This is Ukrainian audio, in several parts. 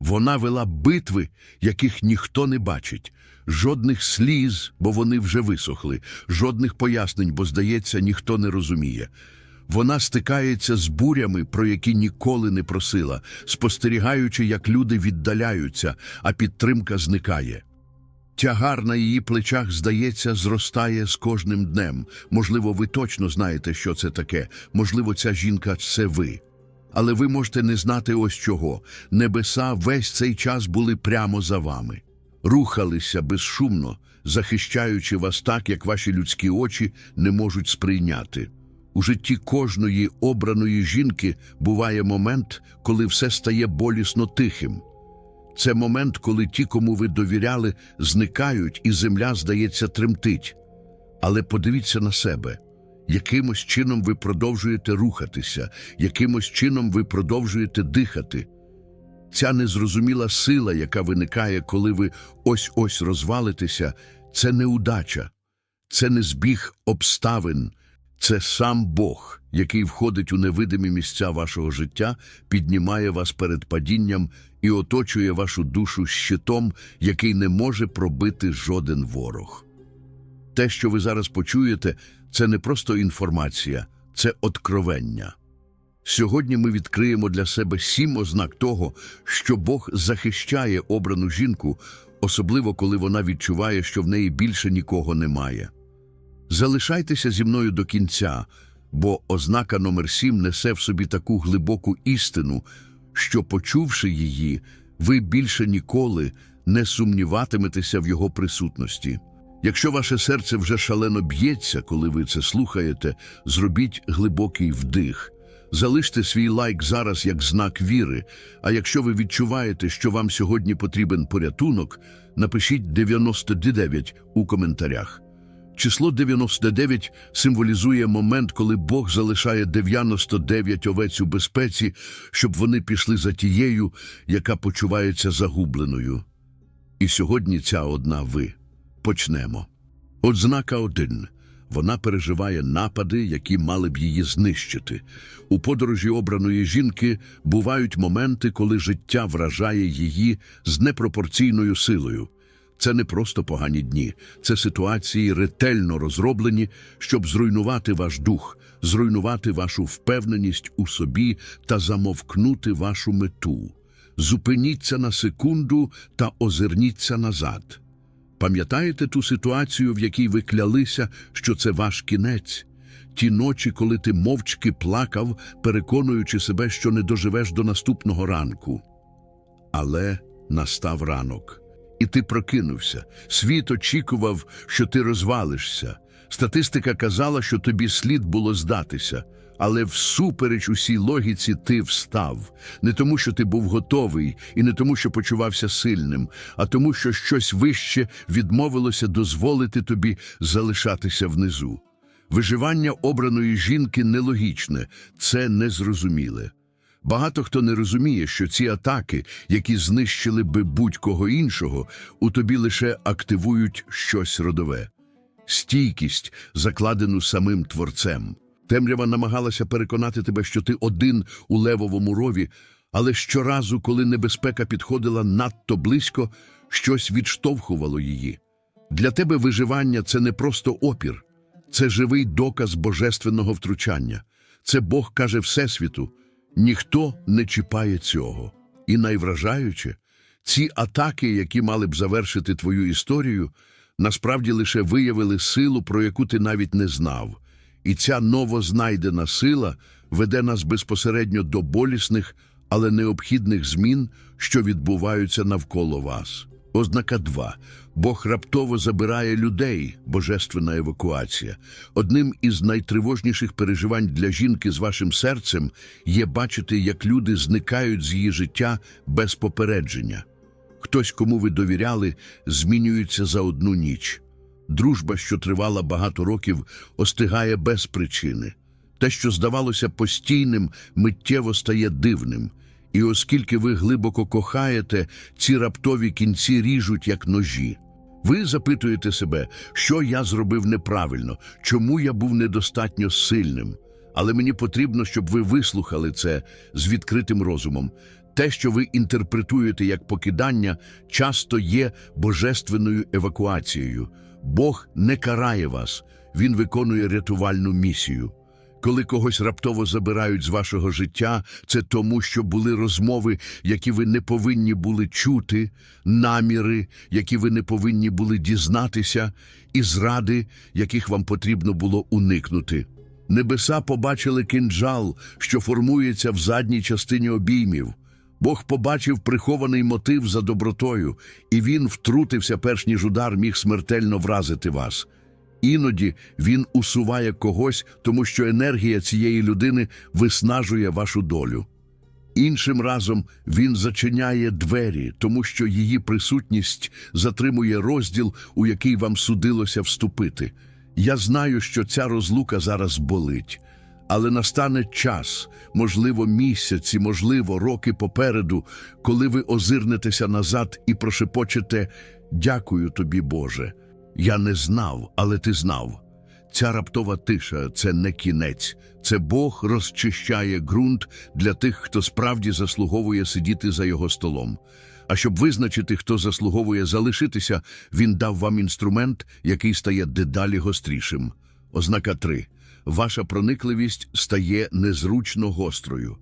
Вона вела битви, яких ніхто не бачить, жодних сліз, бо вони вже висохли, жодних пояснень, бо, здається, ніхто не розуміє. Вона стикається з бурями, про які ніколи не просила, спостерігаючи, як люди віддаляються, а підтримка зникає. Тягар на її плечах, здається, зростає з кожним днем. Можливо, ви точно знаєте, що це таке. Можливо, ця жінка це ви. Але ви можете не знати ось чого. Небеса весь цей час були прямо за вами, рухалися безшумно, захищаючи вас так, як ваші людські очі не можуть сприйняти. У житті кожної обраної жінки буває момент, коли все стає болісно тихим. Це момент, коли ті, кому ви довіряли, зникають, і земля, здається, тремтить. Але подивіться на себе. Якимось чином ви продовжуєте рухатися, якимось чином ви продовжуєте дихати. Ця незрозуміла сила, яка виникає, коли ви ось-ось розвалитеся, це не удача, це не збіг обставин, це сам Бог, який входить у невидимі місця вашого життя, піднімає вас перед падінням і оточує вашу душу щитом, який не може пробити жоден ворог. Те, що ви зараз почуєте, це не просто інформація, це откровення. Сьогодні ми відкриємо для себе сім ознак того, що Бог захищає обрану жінку, особливо коли вона відчуває, що в неї більше нікого немає. Залишайтеся зі мною до кінця, бо ознака номер сім несе в собі таку глибоку істину, що, почувши її, ви більше ніколи не сумніватиметеся в його присутності. Якщо ваше серце вже шалено б'ється, коли ви це слухаєте, зробіть глибокий вдих. Залиште свій лайк зараз як знак віри. А якщо ви відчуваєте, що вам сьогодні потрібен порятунок, напишіть 99 у коментарях. Число 99 символізує момент, коли Бог залишає 99 овець у безпеці, щоб вони пішли за тією, яка почувається загубленою. І сьогодні ця одна ви. Почнемо. Ознака один. Вона переживає напади, які мали б її знищити. У подорожі обраної жінки бувають моменти, коли життя вражає її з непропорційною силою. Це не просто погані дні, це ситуації ретельно розроблені, щоб зруйнувати ваш дух, зруйнувати вашу впевненість у собі та замовкнути вашу мету. Зупиніться на секунду та озирніться назад. Пам'ятаєте ту ситуацію, в якій ви клялися, що це ваш кінець? Ті ночі, коли ти мовчки плакав, переконуючи себе, що не доживеш до наступного ранку. Але настав ранок, і ти прокинувся. Світ очікував, що ти розвалишся. Статистика казала, що тобі слід було здатися. Але всупереч усій логіці ти встав. Не тому, що ти був готовий, і не тому, що почувався сильним, а тому, що щось вище відмовилося дозволити тобі залишатися внизу. Виживання обраної жінки нелогічне, це незрозуміле. Багато хто не розуміє, що ці атаки, які знищили би будь-кого іншого, у тобі лише активують щось родове. Стійкість, закладену самим творцем. Темрява намагалася переконати тебе, що ти один у левовому рові, але щоразу, коли небезпека підходила надто близько, щось відштовхувало її. Для тебе виживання це не просто опір, це живий доказ божественного втручання. Це Бог каже Всесвіту: ніхто не чіпає цього. І найвражаюче, ці атаки, які мали б завершити твою історію, насправді лише виявили силу, про яку ти навіть не знав. І ця новознайдена сила веде нас безпосередньо до болісних, але необхідних змін, що відбуваються навколо вас. Ознака 2. Бог раптово забирає людей, божественна евакуація. Одним із найтривожніших переживань для жінки з вашим серцем є бачити, як люди зникають з її життя без попередження. Хтось, кому ви довіряли, змінюється за одну ніч. Дружба, що тривала багато років, остигає без причини. Те, що здавалося постійним, миттєво стає дивним. І оскільки ви глибоко кохаєте, ці раптові кінці ріжуть, як ножі. Ви запитуєте себе, що я зробив неправильно, чому я був недостатньо сильним. Але мені потрібно, щоб ви вислухали це з відкритим розумом. Те, що ви інтерпретуєте як покидання, часто є божественною евакуацією. Бог не карає вас, Він виконує рятувальну місію. Коли когось раптово забирають з вашого життя, це тому, що були розмови, які ви не повинні були чути, наміри, які ви не повинні були дізнатися, і зради, яких вам потрібно було уникнути. Небеса побачили кинджал, що формується в задній частині обіймів. Бог побачив прихований мотив за добротою, і він втрутився, перш ніж удар міг смертельно вразити вас. Іноді він усуває когось, тому що енергія цієї людини виснажує вашу долю. Іншим разом він зачиняє двері, тому що її присутність затримує розділ, у який вам судилося вступити. Я знаю, що ця розлука зараз болить, але настане час, можливо, місяці, можливо, роки попереду, коли ви озирнетеся назад і прошепочете «Дякую тобі, Боже». Я не знав, але ти знав. Ця раптова тиша це не кінець, це Бог розчищає ґрунт для тих, хто справді заслуговує сидіти за його столом. А щоб визначити, хто заслуговує залишитися, він дав вам інструмент, який стає дедалі гострішим. Ознака 3. Ваша проникливість стає незручно гострою.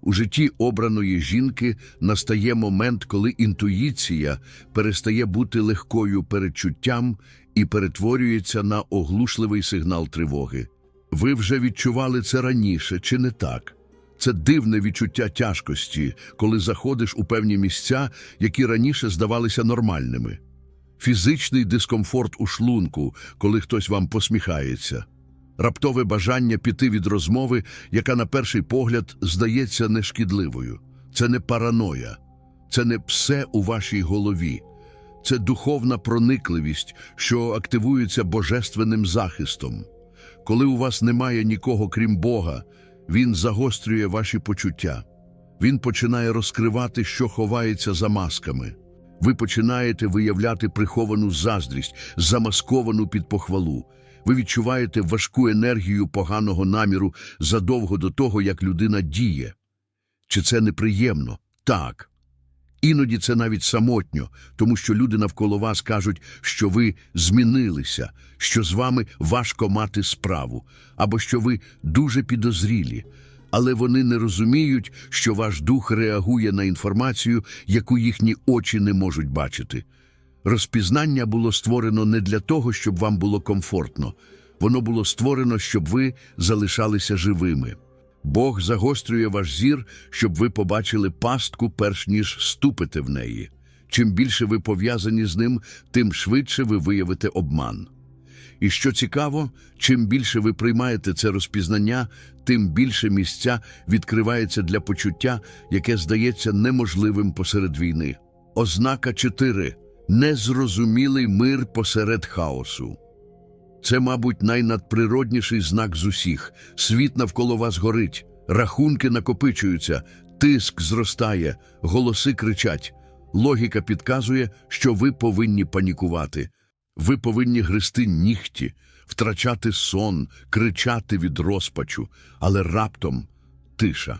У житті обраної жінки настає момент, коли інтуїція перестає бути легкою передчуттям і перетворюється на оглушливий сигнал тривоги. Ви вже відчували це раніше, чи не так? Це дивне відчуття тяжкості, коли заходиш у певні місця, які раніше здавалися нормальними. Фізичний дискомфорт у шлунку, коли хтось вам посміхається. Раптове бажання піти від розмови, яка на перший погляд здається нешкідливою. Це не параноя, це не все у вашій голові. Це духовна проникливість, що активується божественним захистом. Коли у вас немає нікого крім Бога, Він загострює ваші почуття. Він починає розкривати, що ховається за масками. Ви починаєте виявляти приховану заздрість, замасковану під похвалу. Ви відчуваєте важку енергію поганого наміру задовго до того, як людина діє. Чи це неприємно? Так. Іноді це навіть самотньо, тому що люди навколо вас кажуть, що ви змінилися, що з вами важко мати справу, або що ви дуже підозрілі. Але вони не розуміють, що ваш дух реагує на інформацію, яку їхні очі не можуть бачити. Розпізнання було створено не для того, щоб вам було комфортно. Воно було створено, щоб ви залишалися живими. Бог загострює ваш зір, щоб ви побачили пастку, перш ніж ступите в неї. Чим більше ви пов'язані з ним, тим швидше ви виявите обман. І що цікаво, чим більше ви приймаєте це розпізнання, тим більше місця відкривається для почуття, яке здається неможливим посеред війни. Ознака 4. Незрозумілий мир посеред хаосу. Це, мабуть, найнадприродніший знак з усіх. Світ навколо вас горить, рахунки накопичуються, тиск зростає, голоси кричать. Логіка підказує, що ви повинні панікувати. Ви повинні гристи нігті, втрачати сон, кричати від розпачу, але раптом тиша.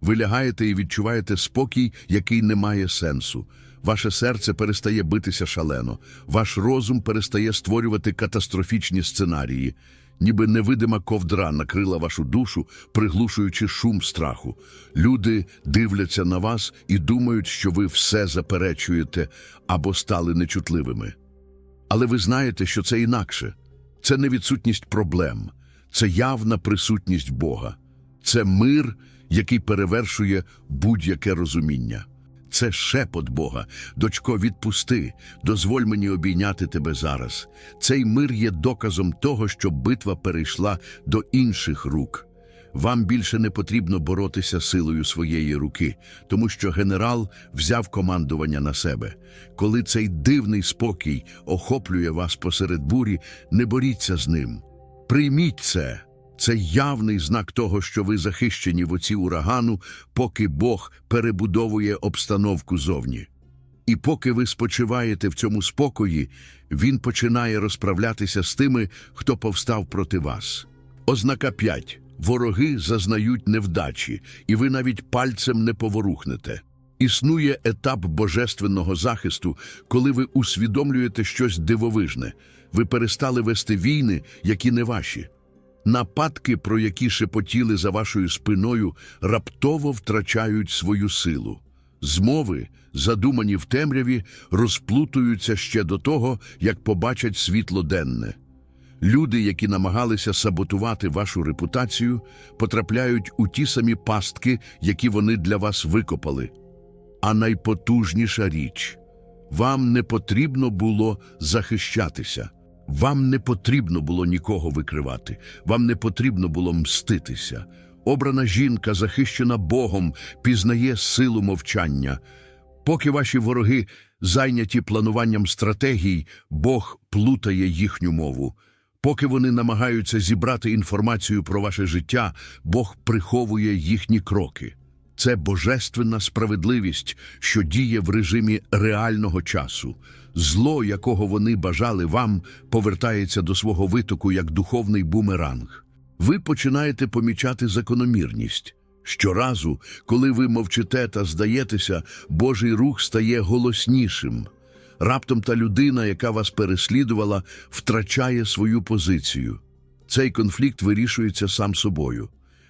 Ви лягаєте і відчуваєте спокій, який не має сенсу. Ваше серце перестає битися шалено, ваш розум перестає створювати катастрофічні сценарії, ніби невидима ковдра накрила вашу душу, приглушуючи шум страху. Люди дивляться на вас і думають, що ви все заперечуєте або стали нечутливими. Але ви знаєте, що це інакше. Це не відсутність проблем, це явна присутність Бога. Це мир, який перевершує будь-яке розуміння. Це шепот Бога. Дочко, відпусти, дозволь мені обійняти тебе зараз. Цей мир є доказом того, що битва перейшла до інших рук. Вам більше не потрібно боротися силою своєї руки, тому що генерал взяв командування на себе. Коли цей дивний спокій охоплює вас посеред бурі, не боріться з ним. Прийміть це. Це явний знак того, що ви захищені в оці урагану, поки Бог перебудовує обстановку зовні. І поки ви спочиваєте в цьому спокої, Він починає розправлятися з тими, хто повстав проти вас. Ознака 5. Вороги зазнають невдачі, і ви навіть пальцем не поворухнете. Існує етап божественного захисту, коли ви усвідомлюєте щось дивовижне. Ви перестали вести війни, які не ваші. Нападки, про які шепотіли за вашою спиною, раптово втрачають свою силу. Змови, задумані в темряві, розплутуються ще до того, як побачать світло денне. Люди, які намагалися саботувати вашу репутацію, потрапляють у ті самі пастки, які вони для вас викопали. А найпотужніша річ вам не потрібно було захищатися, вам не потрібно було нікого викривати, вам не потрібно було мститися. Обрана жінка, захищена Богом, пізнає силу мовчання. Поки ваші вороги зайняті плануванням стратегій, Бог плутає їхню мову. Поки вони намагаються зібрати інформацію про ваше життя, Бог приховує їхні кроки. Це божественна справедливість, що діє в режимі реального часу. Зло, якого вони бажали вам, повертається до свого витоку як духовний бумеранг. Ви починаєте помічати закономірність. Щоразу, коли ви мовчите та здаєтеся, Божий рух стає голоснішим. Раптом та людина, яка вас переслідувала, втрачає свою позицію. Цей конфлікт вирішується сам собою.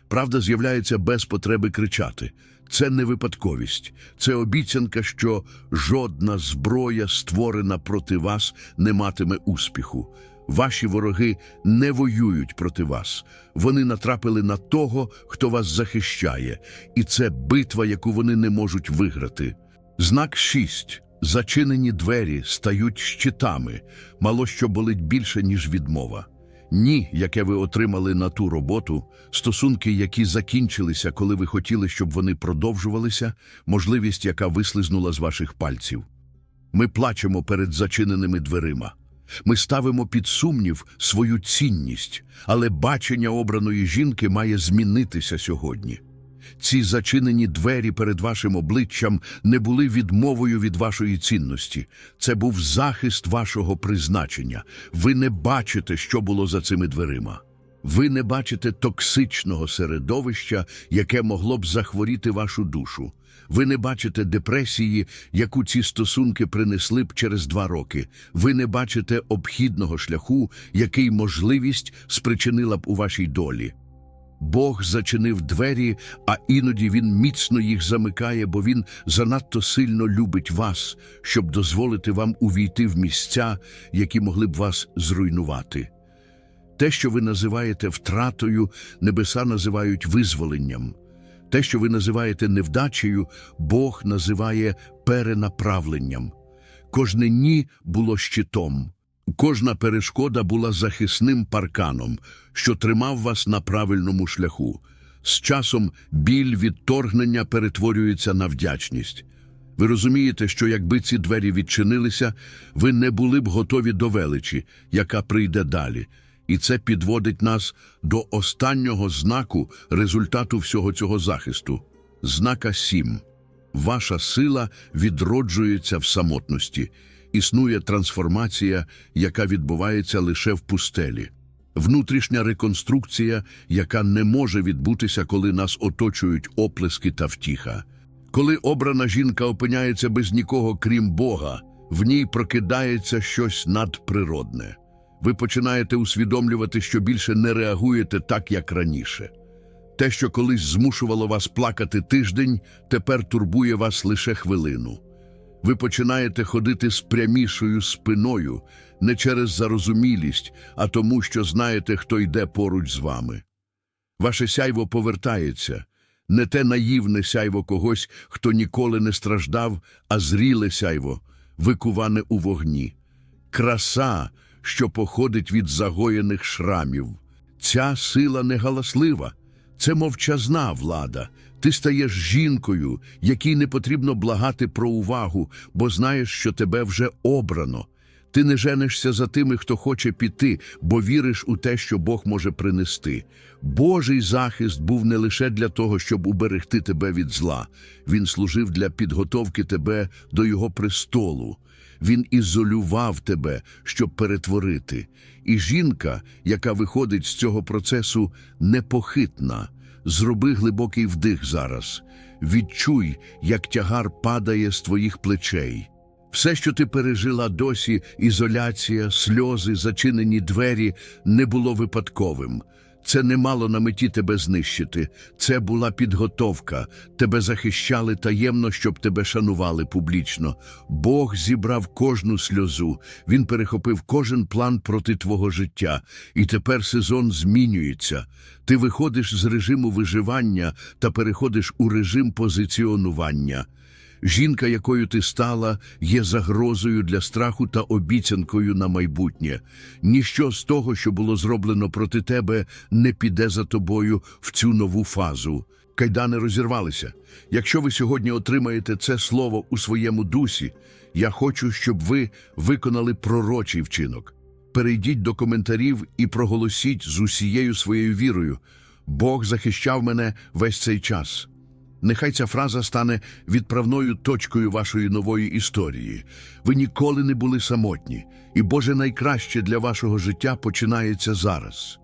Правда з'являється без потреби кричати. Це не випадковість, це обіцянка, що жодна зброя, створена проти вас, не матиме успіху. Ваші вороги не воюють проти вас. Вони натрапили на того, хто вас захищає, і це битва, яку вони не можуть виграти. Знак 6. Зачинені двері стають щитами, мало що болить більше, ніж відмова. Ні, яке ви отримали на ту роботу, стосунки, які закінчилися, коли ви хотіли, щоб вони продовжувалися, можливість, яка вислизнула з ваших пальців. Ми плачемо перед зачиненими дверима. Ми ставимо під сумнів свою цінність, але бачення обраної жінки має змінитися сьогодні. Ці зачинені двері перед вашим обличчям не були відмовою від вашої цінності. Це був захист вашого призначення. Ви не бачите, що було за цими дверима. Ви не бачите токсичного середовища, яке могло б захворіти вашу душу. Ви не бачите депресії, яку ці стосунки принесли б через два роки. Ви не бачите обхідного шляху, який можливість спричинила б у вашій долі. Бог зачинив двері, а іноді Він міцно їх замикає, бо Він занадто сильно любить вас, щоб дозволити вам увійти в місця, які могли б вас зруйнувати. Те, що ви називаєте втратою, небеса називають визволенням. Те, що ви називаєте невдачею, Бог називає перенаправленням. Кожне ні було щитом. Кожна перешкода була захисним парканом, що тримав вас на правильному шляху. З часом біль відторгнення перетворюється на вдячність. Ви розумієте, що якби ці двері відчинилися, ви не були б готові до величі, яка прийде далі. І це підводить нас до останнього знаку результату всього цього захисту. Знака 7. Ваша сила відроджується в самотності. Існує трансформація, яка відбувається лише в пустелі. Внутрішня реконструкція, яка не може відбутися, коли нас оточують оплески та втіха. Коли обрана жінка опиняється без нікого, крім Бога, в ній прокидається щось надприродне. Ви починаєте усвідомлювати, що більше не реагуєте так, як раніше. Те, що колись змушувало вас плакати тиждень, тепер турбує вас лише хвилину. Ви починаєте ходити з прямішою спиною, не через зарозумілість, а тому, що знаєте, хто йде поруч з вами. Ваше сяйво повертається, не те наївне сяйво когось, хто ніколи не страждав, а зріле сяйво, викуване у вогні. Краса, що походить від загоєних шрамів. Ця сила не галаслива, це мовчазна влада. Ти стаєш жінкою, якій не потрібно благати про увагу, бо знаєш, що тебе вже обрано. Ти не женишся за тими, хто хоче піти, бо віриш у те, що Бог може принести. Божий захист був не лише для того, щоб уберегти тебе від зла. Він служив для підготовки тебе до Його престолу. Він ізолював тебе, щоб перетворити. І жінка, яка виходить з цього процесу, непохитна. Зроби глибокий вдих зараз. відчуй, як тягар падає з твоїх плечей. Все, що ти пережила досі, ізоляція, сльози, зачинені двері, не було випадковим. Це не мало на меті тебе знищити. Це була підготовка. Тебе захищали таємно, щоб тебе шанували публічно. Бог зібрав кожну сльозу. Він перехопив кожен план проти твого життя. І тепер сезон змінюється. Ти виходиш з режиму виживання та переходиш у режим позиціонування. Жінка, якою ти стала, є загрозою для страху та обіцянкою на майбутнє. Ніщо з того, що було зроблено проти тебе, не піде за тобою в цю нову фазу. Кайдани розірвалися. Якщо ви сьогодні отримаєте це слово у своєму дусі, я хочу, щоб ви виконали пророчий вчинок. Перейдіть до коментарів і проголосіть з усією своєю вірою. Бог захищав мене весь цей час. Нехай ця фраза стане відправною точкою вашої нової історії. Ви ніколи не були самотні, і Боже найкраще для вашого життя починається зараз.